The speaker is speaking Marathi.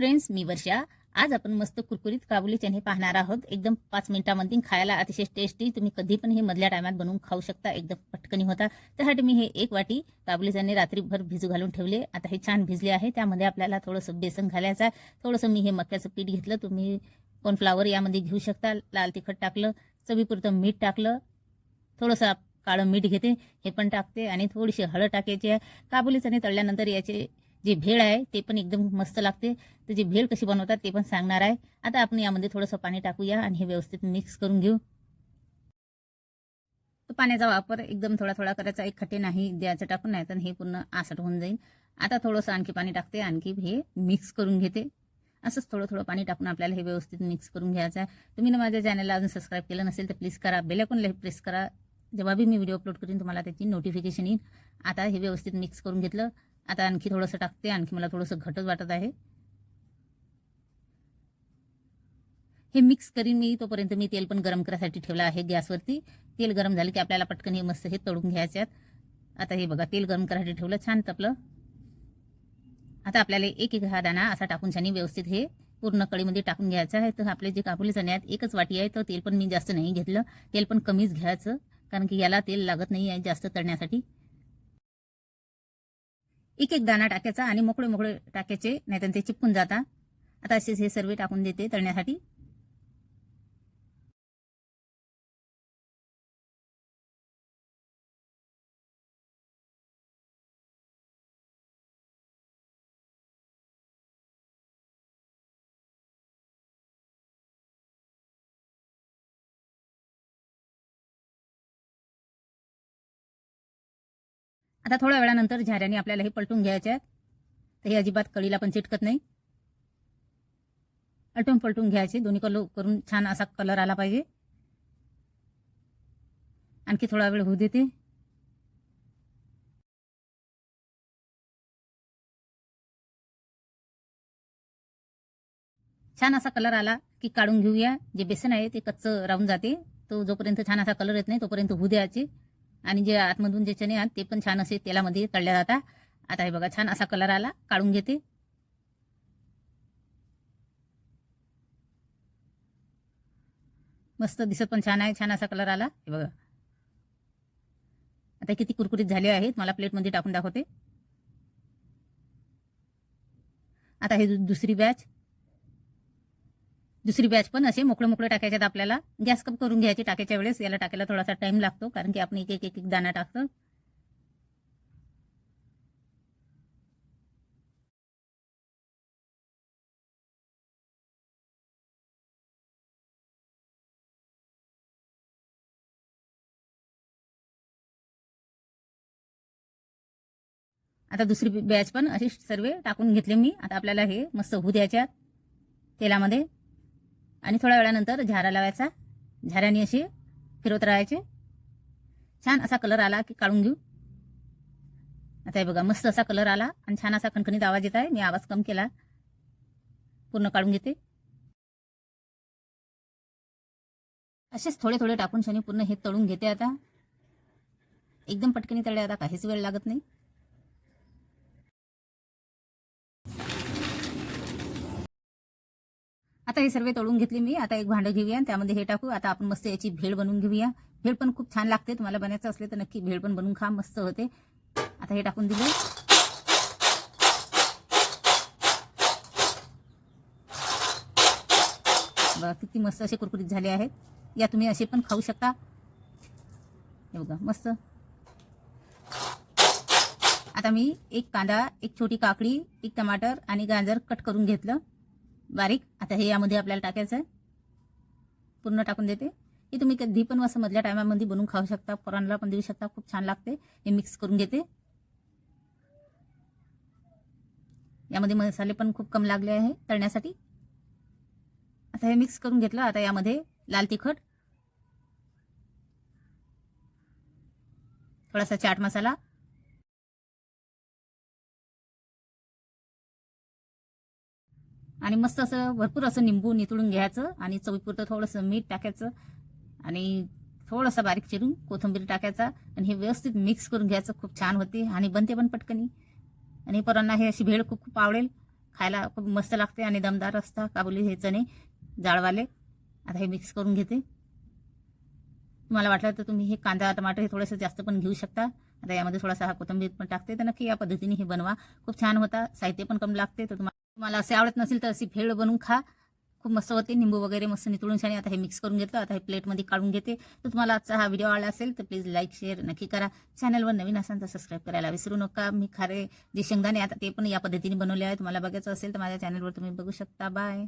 फ्रेंड्स मी वर्षा. आज आपण मस्त कुरकुरीत काबुली चणे पाहणार आहोत. एकदम पाच मिनिटांमध्ये खायला अतिशय टेस्टी तुम्ही कधी पण हे मधल्या टायमात बनवून खाऊ शकता. एकदम पटकनी होता. त्यासाठी मी हे एक वाटी काबुली चणे रात्रीभर भिजू घालून ठेवले. आता हे छान भिजले आहे. त्यामध्ये आपल्याला थोडंसं बेसन घालायचं आहे. थोडंसं मी हे मक्याचं पीठ घेतलं. तुम्ही कॉर्नफ्लावर यामध्ये घेऊ शकता. लाल तिखट टाकलं. चवीपुरतं मीठ टाकलं. थोडंसं काळं मीठ घेते. हे पण टाकते. आणि थोडीशी हळद टाकायची आहे. काबुली चणे तळल्यानंतर याचे जे भेळ आहे ते पण एकदम मस्त लागते. त्याची भेळ कशी बनवतात ते पण सांगणार आहे. आता आपण यामध्ये थोडंसं पाणी टाकूया आणि हे व्यवस्थित मिक्स करून घेऊ. तर पाण्याचा वापर एकदम थोडा थोडा करायचा एक खटे नाही द्यायचं टाकून नाही तर हे पूर्ण आसट होऊन जाईल. आता थोडंसं आणखी पाणी टाकते आणखी हे मिक्स करून घेते. असंच थोडं थोडं पाणी टाकून आपल्याला हे व्यवस्थित मिक्स करून घ्यायचं आहे. तुम्ही ना माझ्या चॅनलला अजून सबस्क्राईब केलं नसेल तर प्लीज करा. बेलायकॉनला प्रेस करा. जेव्हा बी मी व्हिडिओ अपलोड करीन तुम्हाला त्याची नोटिफिकेशन येईल. आता हे व्यवस्थित मिक्स करून घेतलं. आता आणखी थोडंसं टाकते आणखी मला थोडंसं घटच वाटत आहे. हे मिक्स करीन मी तोपर्यंत मी तेल पण गरम करायसाठी ठेवलं आहे गॅसवरती. तेल गरम झालं की आपल्याला पटकन हे मस्त हे तळून घ्यायचे आहेत. आता हे बघा तेल गरम करायसाठी ठेवलं छान तपलं. आता आपल्याला एक एक हा दाणा असा टाकून छान व्यवस्थित हे पूर्ण कळीमध्ये टाकून घ्यायचं आहे. तर आपले जे काबुले चणे आहेत एकच वाटी आहे तर तेल पण मी जास्त नाही घेतलं. तेल पण कमीच घ्यायचं कारण की याला तेल लागत नाही आहे जास्त तळण्यासाठी. एक एक दाणा टाकायचा आणि मोकळे मोकळे टाकायचे नाहीतर ते चिपकून जाता. आता असेच हे सर्व टाकून देते तळण्यासाठी. आता थोड्या वेळानंतर झाऱ्याने आपल्याला हे पलटून घ्यायचे आहेत. तर हे अजिबात कळीला पण चिटकत नाही. अलटून पलटून घ्यायचे. दोन्ही कलर करून छान असा कलर आला पाहिजे. आणखी थोडा वेळ होऊ देते. छान असा कलर आला की काढून घेऊया. जे बेसन आहे ते कच्चं राहून जाते. तो जोपर्यंत छान असा कलर येत नाही तोपर्यंत होऊ द्यायचे. आणि जे आतमधून जे चणे आहेत ते पण छान असे तेलामध्ये तळल्या जातात. आता हे बघा छान असा कलर आला काढून घेते. मस्त दिसत पण छान आहे छान असा कलर आला. हे बघा. आता किती कुरकुरीत झाले आहेत मला प्लेटमध्ये टाकून दाखवते. आता हे दुसरी बॅच दुसरी बॅच पण असे मोकळे मोकळे टाकायच्यात आपल्याला. गॅस कप करून घ्यायचे टाकायच्या वेळेस. याला टाकायला थोडासा टाइम लागतो कारण की आपण एक एक एक एक दाणा टाकतो. आता दुसरी बॅच पण असे सर्व टाकून घेतले मी. आता आपल्याला हे मस्त होऊ द्यायच्या तेलामध्ये. आणि थोड्या वेळानंतर झारा लावायचा. झाऱ्याने असे फिरवत राहायचे. छान असा कलर आला की काढून घेऊ. आता हे बघा मस्त असा कलर आला आणि छान असा खणखणीत आवाज येत आहे. मी आवाज कम केला. पूर्ण काढून घेते. असेच थोडे थोडे टाकून शनी पूर्ण हे तळून घेते आता. एकदम पटकनी तळे आता काहीच वेळ लागत नाही. आता हे सर्व तळून घेतले मी. आता एक भांडं घेऊया आणि त्यामध्ये हे टाकू. आता आपण मस्त याची भेळ बनवून घेऊया. भेळ पण खूप छान लागते. तुम्हाला बनायचं असले तर नक्की भेळ पण बनवून खा. मस्त होते. आता हे टाकून दिलं. बघा किती मस्त असे कुरकुरीत झाले आहेत. या तुम्ही असे पण खाऊ शकता. हे बघा मस्त. आता मी एक कांदा एक छोटी काकडी एक टमाटर आणि गाजर कट करून घेतलं. बारीक. आता हे यामध्ये आपल्याला टाकायचं आहे. पूर्ण टाकून देते. हे तुम्ही कधी पण असं मधल्या टायमामध्ये बनवून खाऊ शकता. पोरांना पण देऊ शकता. खूप छान लागते. हे मिक्स करून घेते. यामध्ये मसाले पण खूप कम लागले आहे तळण्यासाठी. आता हे मिक्स करून घेतलं. आता यामध्ये लाल तिखट थोडासा चाट मसाला आणि मस्त असं भरपूर असं निंबू नितळून घ्यायचं आणि चवीपुरतं थोडंसं मीठ टाकायचं आणि थोडंसं बारीक चिरून कोथिंबीर टाकायचा आणि हे व्यवस्थित मिक्स करून घ्यायचं. खूप छान होते आणि बनते पण पटकनी. आणि पोरांना हे अशी भेळ खूप खूप आवडेल. खायला खूप मस्त लागते आणि दमदार असता काबुली हे चणे जाळवाले. आता हे मिक्स करून घेते. तुम्हाला वाटलं तर तुम्ही हे कांदा टमाटर हे थोडंसं जास्त पण घेऊ शकता. आता यामध्ये थोडासा हा कोथिंबीर पण टाकते. तर नक्की या पद्धतीने हे बनवा. खूप छान होता. साहित्य पण कमी लागते. तर तुम्हाला तुम्हाला असे आवडत नसेल तर अशी फेळ बनवून खा. खूप मस्त होते. निंबू वगैरे मस्त नितळून छान आता हे मिक्स करून घेतलं. आता हे प्लेटमध्ये काढून घेते. तर तुम्हाला आजचा हा व्हिडिओ आवडला असेल तर प्लीज लाईक शेअर नक्की करा. चॅनलवर नवीन असाल तर सबस्क्राईब करायला विसरू नका. मी खारे जे शेंगदाणे आता ते पण या पद्धतीने बनवले आहे. तुम्हाला बघायचं असेल तर माझ्या चॅनलवर तुम्ही बघू शकता. बाय